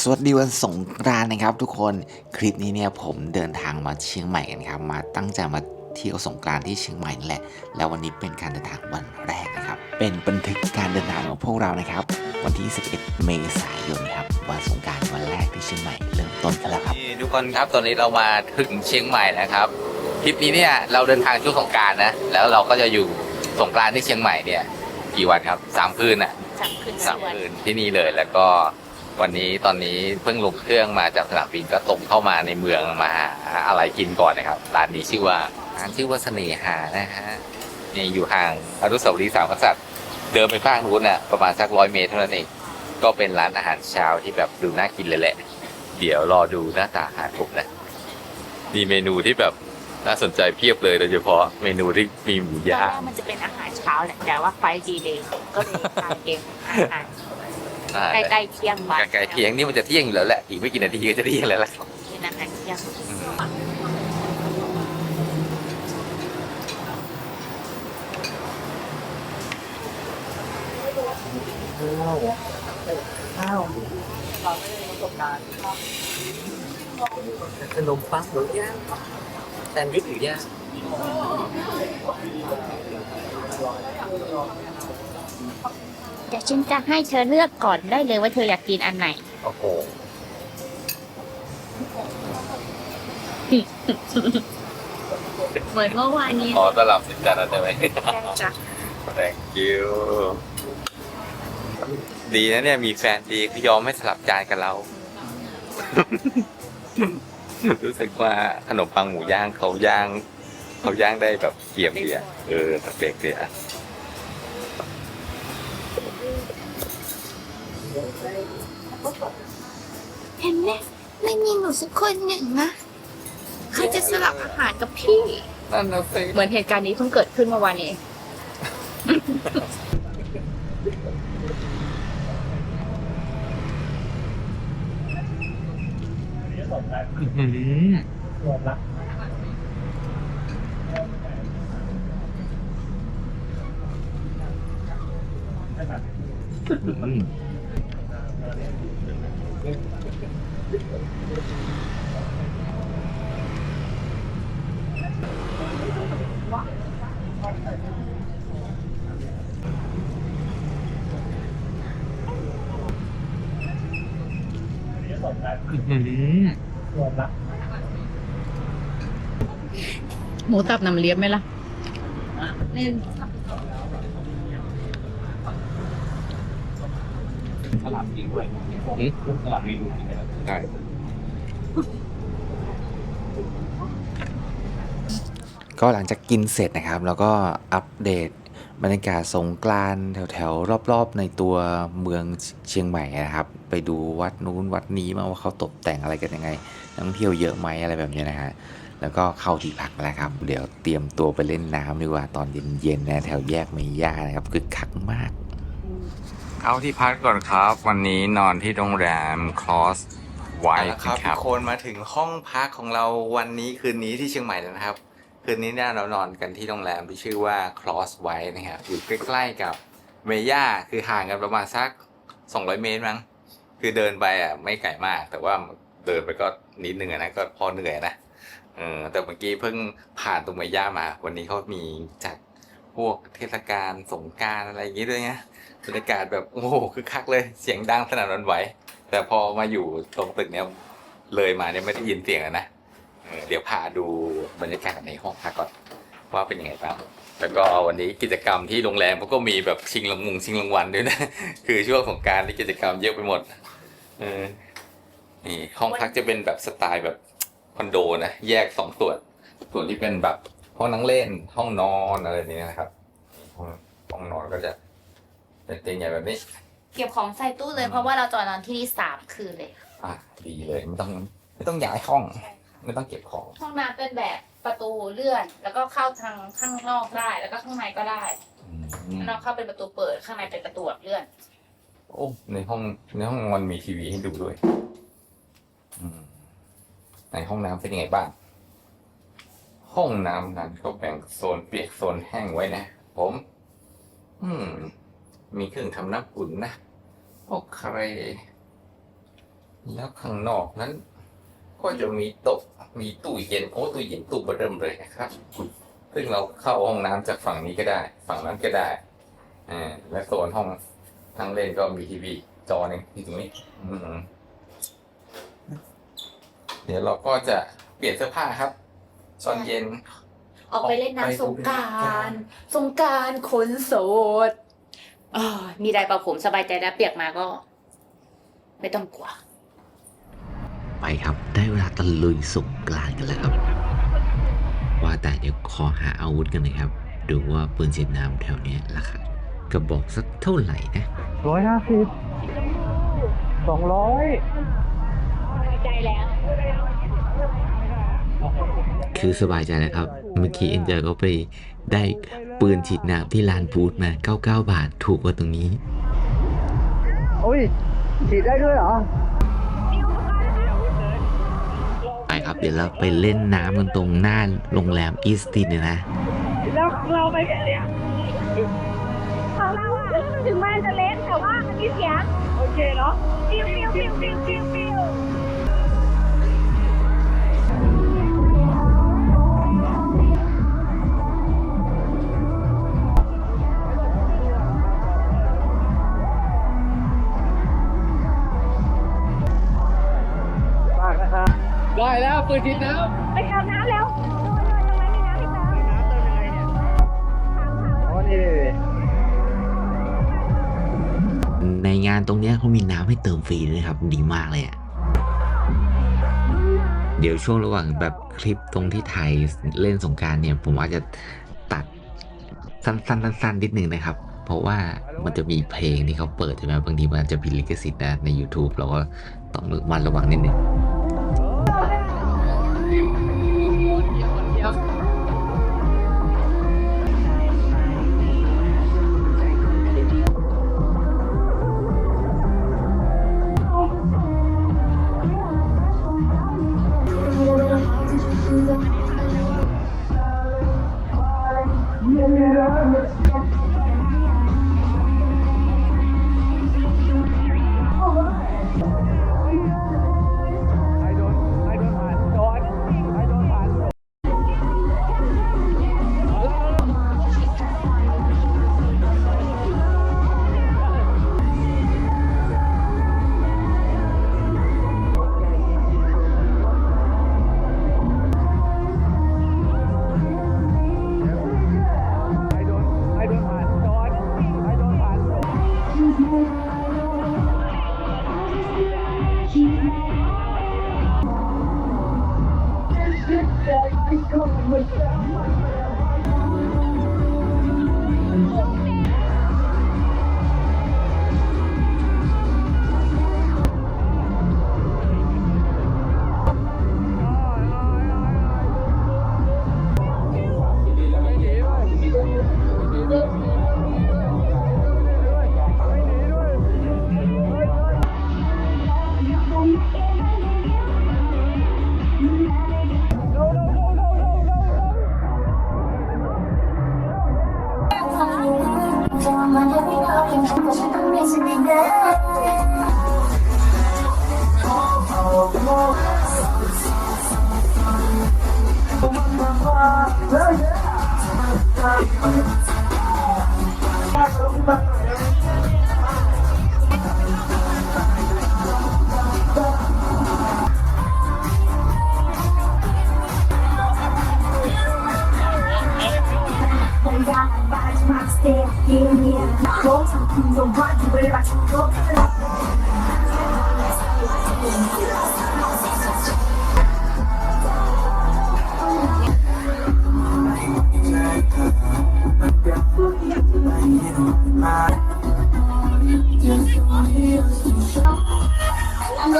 สวัสดีวันสงกรานต์นะครับ ทุกคนคลิปนี้เนี่ยผมเดินทางมาเชียงใหม่กันครับ มาตั้งใจมาเที่ยวสงกรานต์ที่เชียงใหม่นั่นแหละ แล้ววันนี้เป็นการเดินทางวันแรกนะครับ เป็นบันทึกการเดินทางของพวกเรานะครับ วันที่ 11 เมษายนครับวันสงกรานต์วันแรกที่เชียงใหม่เริ่มต้นกันแล้วครับนี่ทุกคนครับตอนนี้เรามาถึงเชียงใหม่แล้วครับทริปนี้เนี่ยเราเดินทางช่วงสงกรารนะแล้วเราก็จะอยู่สงกรานต์ที่เชียงใหม่เนี่ยกี่วันครับสามคืนอะสามคืนสามวันคืนที่นี่เลยแล้วก็ วันนี้ตอนนี้เพิ่งลงเครื่องมาจากสนามบินก็ตรงเข้ามาในเมืองมาหาอะไรกินก่อนนะครับร้านนี้ชื่อว่าร้านชื่อว่าเสน่หานะฮะนี่อยู่ห่างอนุสาวรีย์สามกษัตริย์เดินไปข้างนู้นน่ะประมาณสักร้อยเมตรเท่านั้นเองก็เป็นร้านอาหารเช้าที่แบบดูน่ากินเลยแหละ เดี๋ยวรอดูหน้าตาอาหารผมนะมีเมนูที่แบบน่าสนใจเพียบเลยโดยเฉพาะเมนูที่มีหมูย่างมันจะเป็นอาหารเช้าแหละแต่ว่าไฟดีเลยก็เลยทานเองอาหาร อ่าใกล้ๆเที่ยงวันไกลๆเที่ยงนี่มันจะเที่ยงอยู่แล้วแหละอีกไม่กี่นาทีก็จะเที่ยงแล้วแหละเป็นอาหารเที่ยงอืมขนมปังหมูย่างแซนด์วิชหรือย่าง เดี๋ยวฉันจะให้เธอเลือกก่อนได้เลยว่าเธออยากกินอันไหน โอ้โหเหมือนเมื่อวานนี้ขอสลับสินจานนั้นได้ไหมจ้ะ thank you ดีนะเนี่ยมีแฟนดีคือยอมไม่สลับจานกับเรา รู้สึกว่าขนมปังหมูย่างเขาย่าง เขาย่างได้แบบเกรียมดีอะเออสเปกดีอ เห็นไหมไม่มีหนูสักคนหนึ่งนะใครจะสลับอาหารกับพี่ นั่นนะสิเหมือนเหตุการณ์นี้เพิ่งเกิดขึ้นเมื่อวานนี้ หมูตับน้ำเลี้ยบไหมล่ะสลับกินด้วยสลับมีดูใช่ ก็หลังจากกินเสร็จนะครับ แล้วก็อัปเดตบรรยากาศสงกรานต์แถวๆรอบๆ ในตัวเมืองเชียงใหม่นะครับ ไปดูวัดนู้นวัดนี้มาว่าเขาตกแต่งอะไรกันยังไงนักท่องเที่ยวเยอะไหมอะไรแบบนี้นะฮะแล้วก็เข้าที่พักแล้วครับ เดี๋ยวเตรียมตัวไปเล่นน้ำดีกว่าตอนเย็นๆนะแถวแยกเมย่านะครับคึกคักมากเข้าที่พักก่อนครับ วันนี้นอนที่โรงแรมคลอสไวท์ครับครัทุบกคนมาถึงห้องพักของเราวันนี้คืนนี้ที่เชียงใหม่แล้วนะครับ คืนนี้เนี่ยเรานอนกันที่โรงแรมที่ชื่อว่า Cross White นะครับอยู่ใกล้ๆกับเมย่าคือห่างกันประมาณสัก 200 เมตรมั้งคือเดินไปอะไม่ไกลมาก แต่ว่าเดินไปก็นิดนึงอะนะก็พอเหนื่อยนะเออแต่เมื่อกี้เพิ่งผ่านตรงเมย่ามา วันนี้เขามีจัดพวกเทศกาลสงการอะไรอย่างงี้ด้วยนะบรรยากาศแบบโอ้โหคือคักเลยเสียงดังสนั่นวันไหว แต่พอมาอยู่ตรงตึกเนี้ยเลยมาเนี่ยไม่ได้ยินเสียงแล้วนะ เออเดี๋ยวพาดูบรรยากาศในห้องพักก่อนว่าเป็นยังไงบ้างแล้วก็วันนี้กิจกรรมที่โรงแรมเขาก็มีแบบชิงรางวงชิงรางวัลด้วยนะ คือช่วงของกรารนี่กิจกรรมเยอะไปหมดเออนี่ห้องพักจะเป็นแบบสไตล์แบบคอนโดนะแยกสองส่วน ส่วนที่เป็นแบบห้องนั่งเล่นห้องนอนอะไรนี้นะครับห้องห้องนอนก็จะเป็นเตียงใหญ่แบบนี้ เก็บของใส่ตู้เลยเพราะว่าเราจอดนอนที่นี่สามคืนเลย อะดีเลยไม่ต้องไม่ต้องย้ายห้อง ไม่ต้องเก็บของ ห้องน้ำเป็นแบบประตูเลื่อน แล้วก็เข้าทางข้างนอกได้ แล้วก็ข้างในก็ได้อืมข้างนอกเข้าเป็นประตูเปิด ข้างในเป็นประตูแบบเลื่อน โอ้ในห้องในห้องมันมีทีวีให้ดูด้วยอืมในห้องน้ำเป็นยังไงบ้าง ห้องน้ำนั้นเขาแบ่งโซนเปียกโซนแห้งไว้นะ ผม อืม มีเครื่องทำน้ำอุ่นนะ โอเค แล้วข้างนอกนั้น ก็จะมีโต๊ะมีตู้เย็นโอ้ตู้เย็นตู้เบอร์เริ่มเลยนะครับ ซึ่งเราเข้าห้องน้ำจากฝั่งนี้ก็ได้ ฝั่งนั้นก็ได้อ่าและโซนห้องนั่งเล่นก็มีทีวีจอหนึ่งที่ตรงนี้อืมเดี๋ยวเราก็จะเปลี่ยนเสื้อผ้าครับ ตอนเย็น ออกไปเล่นน้ำสงกรารสงกรารคนโสดอ่ามีได้เป่าผมสบายใจแล้วเปียกมาก็ ไม่ต้องกลัว ไปครับ ได้เวลาตะลุยสงกรานต์กันแล้วครับ ว่าแต่เดี๋ยวขอหาอาวุธกันหน่อยครับ ดูว่าปืนฉีดน้ำแถวเนี้ยราคากระบอกสักเท่าไหร่นะร้อยห้าสิบสองร้อยคือสบายใจแล้วครับ เมื่อกี้เอ็นเจอก็ไปได้ปืนฉีดน้ำที่ลานบูธมา 99 บาทถูกกว่าตรงนี้ โอ้ยฉีดได้ด้วยเหรอ ไป ครับ เดี๋ยวเราไปเล่นน้ำกันตรงหน้าโรงแรมอีสตินเลยนะ แล้วเราไปแค่เนี้ยของเราอะถึงมันจะเล็กแต่ว่ามันมีเสียง โอเคเนาะฟิวฟิวฟิวฟิวฟิวฟิว ได้แล้วปืนฉีดน้ไปอาบน้ำแล้วโดนเลยยังไงมีน้ำอีกแล้วำน้ำเติมยังไงเนี่ยถามถามอ๋อนี่ในงานตรงเนี้ยเขามีน้ำให้เติมฟรีด้วยครับดีมากเลยอะ่ะเดี๋ยวช่วงระหว่างแบบคลิปตรงที่ถ่ายเล่นสงกรารเนี่ย ผมอาจจะตัดสั้นๆสั้นๆนิดนึงนะครับ เพราะว่ามันจะมีเพลงที่เขาเปิดใช่ไหมบางทีมันอาจจะผิดลิขสิทธิ์นะใน YouTube เราก็ต้องระมันระวังนิดนึง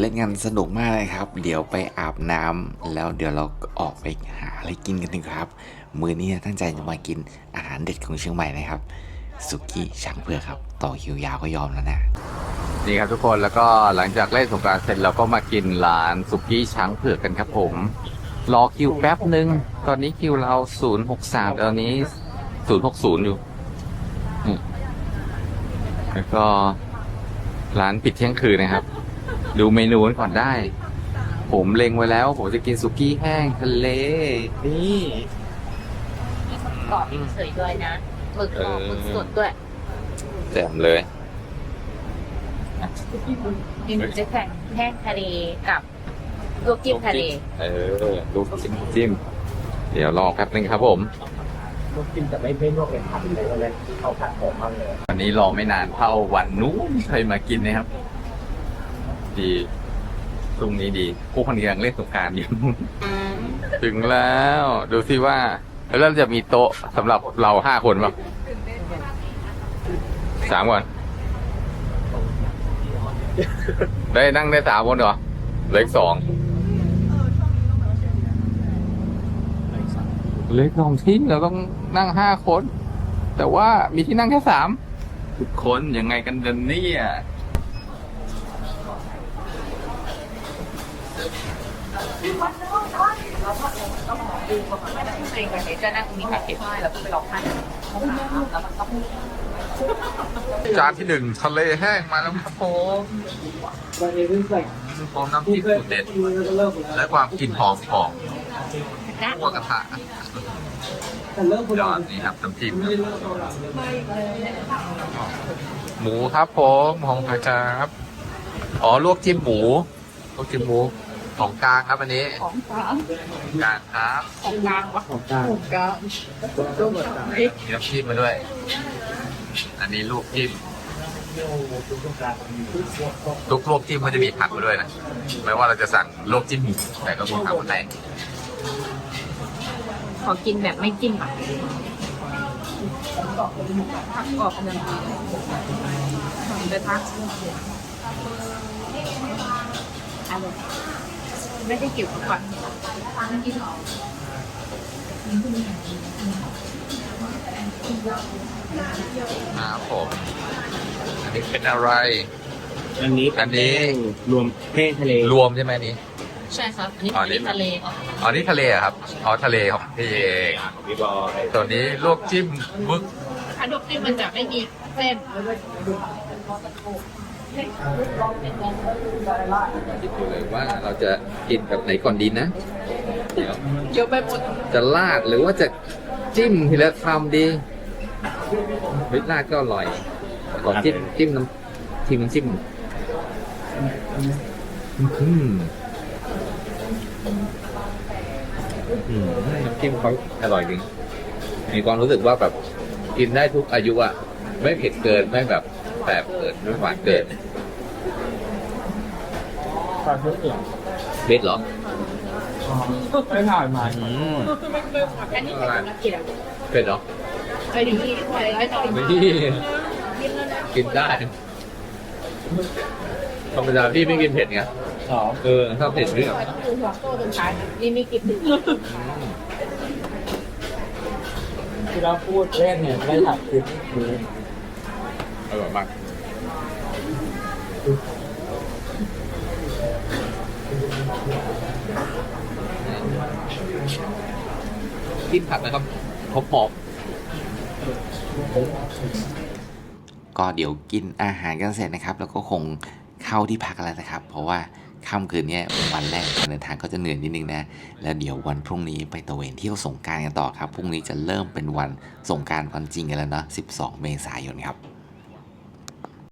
เล่นกันสนุกมากเลยครับ เดี๋ยวไปอาบน้ำแล้วเดี๋ยวเราออกไปหาอะไรกินกันดีครับ มือนี้ตั้งใจจะมากินอาหารเด็ดของเชียงใหม่นะครับสุกี้ช้างเผือกครับ ต่อคิวยาวก็ยอมแล้วนะนี่ครับทุกคนแล้วก็หลังจากเล่นสงกรานต์เสร็จเราก็มากินร้านสุกี้ช้างเผือกกันครับผม รอคิวแป๊บหนึ่งตอนนี้คิวเรา 063 ตอนนี้ 060 อยู่แล้วก็ร้านปิดเที่ยงคืนนะครับ ดูเมนูกันก่อนได้ ผมเล็งไว้แล้ว ผมจะกินสุกี้แห้งทะเล นี่กรอบเฉยๆด้วยนะหมึกกรอบหมึกสดด้วยแจ่มเลยมีหมึกจะแข็งแห้งทะเลกับลวกจิ้มทะเล เออลูกจิ้มจิ้ม เดี๋ยวรอแป๊บนึงครับผมลูกกินแต่ไม่ไม่ลวกเป็นผัดเลยเลยเขาผัดผมมากเลยวันนี้รอไม่นานเท่าวันนู้นเคยมากินนะครับ ดีตรงนี้ดีพวกคนกำลังเล่นสงกรารอยู่ ถึงแล้ว ดูสิว่า แล้วเราจะมีโต๊ะสำหรับเราห้าคนป่ะสามคนได้นั่งได้สามคนเหรอเหล็กสองเหล็กสองที่เราต้องนั่งห้าคน แต่ว่ามีที่นั่งแค่สามทุกคนยังไงกันเดินเนี่ย จะนั่งตรงนี้ค่ะเก็บแล้วก็ไปลองทานห้องน้ำแล้วมันก็จานที่หนึ่งทะเลแห้งมาแล้วครับผมวันนี้เป็นใส่พร้อมน้ำจิ้มสูตรเด็ดเลิกแล้วและความกลิ่นหอมของนะพวกกระทะแต่เลิกคนยละอดนี่ครับน้ำจิ้มไม่ได้เลิกตอนหลังเลยหมูครับผมของใครครับ อ๋อลวกจิ้มหมูลวกจิ้มหมู ของกลางครับอันนี้ของกลางกลางครับของกลางวะของกลางของกลางต้มแบบกลางมีน้ำจิ้มมาด้วย อันนี้ลวกจิ้มตรงกลางมีทุกคนก็ทุกลวกจิ้มก็จะมีผักมาด้วยนะไม่ว่าเราจะสั่งลวกจิ้มหมูแต่ก็มีผักมาให้ขอกินแบบไม่จิ้มอะผักกรอบกำลังดีไปพักอะไร ไม่ได้เกี่ยวกับฟันฟันกินหรอครับผมอันนี้เป็นอะไร อันนี้อันนี้ รวมแห้งทะเลรวมใช่ไหมอันนี้ ใช่ครับนี่อ๋อนี่ทะเลอ๋อนี่ทะเลเหรอครับอ๋อทะเลของพี่เองพี่บอยตัวนี้ลวกจิ้มมึก ถ้าดกนี่มันจะไม่มีเส้นคิ ดดูเลยว่าเราจะกินแบบไหนก่อนดีนะ เดี๋ยวเยอะไปหมดจะลาดหรือว่าจะจิ้มทีละคำดีเฮ้ยลาดก็อร่อยก่อนจิ้มจิ้มน้ำจิ้มน้ำจิ้มอืมอืมน้ำจิ้มเขาอร่อยจริงมีความรู้สึกว่าแบบกินได้ทุกอายุอะ ไม่เผ็ดเกินไม่แบบแสบเกินไม่หวานเกิน ตอนเที่ยงเผ็ดเหรอไม่ถ่ายมาอืมอันนี้เป็นนักกินอะเผ็ดเหรอไปดีไปร้อยต่อไม่กินได้ธรรมดาพี่ไม่กินเผ็ดไงสองเออชอบเผ็ดเรื่องคือหัวโตจนท้ายนี่ไม่กินถึงที่เราพูดเล่นเนี่ยไม่ถ่ายคลิปคืออร่อยมาก กินผักนะครับหอมหอมก็เดี๋ยวกินอาหารกันเสร็จนะครับ แล้วก็คงเข้าที่พักแล้วนะครับ เพราะว่าค่ำคืนนี้วันแรกการเดินทางก็จะเหนื่อยนิดนึงนะ แล้วเดี๋ยววันพรุ่งนี้ไปตะเวนเที่ยวสงการกันต่อครับ พรุ่งนี้จะเริ่มเป็นวันสงการวันจริงกันแล้วเนาะ 12 เมษายนครับ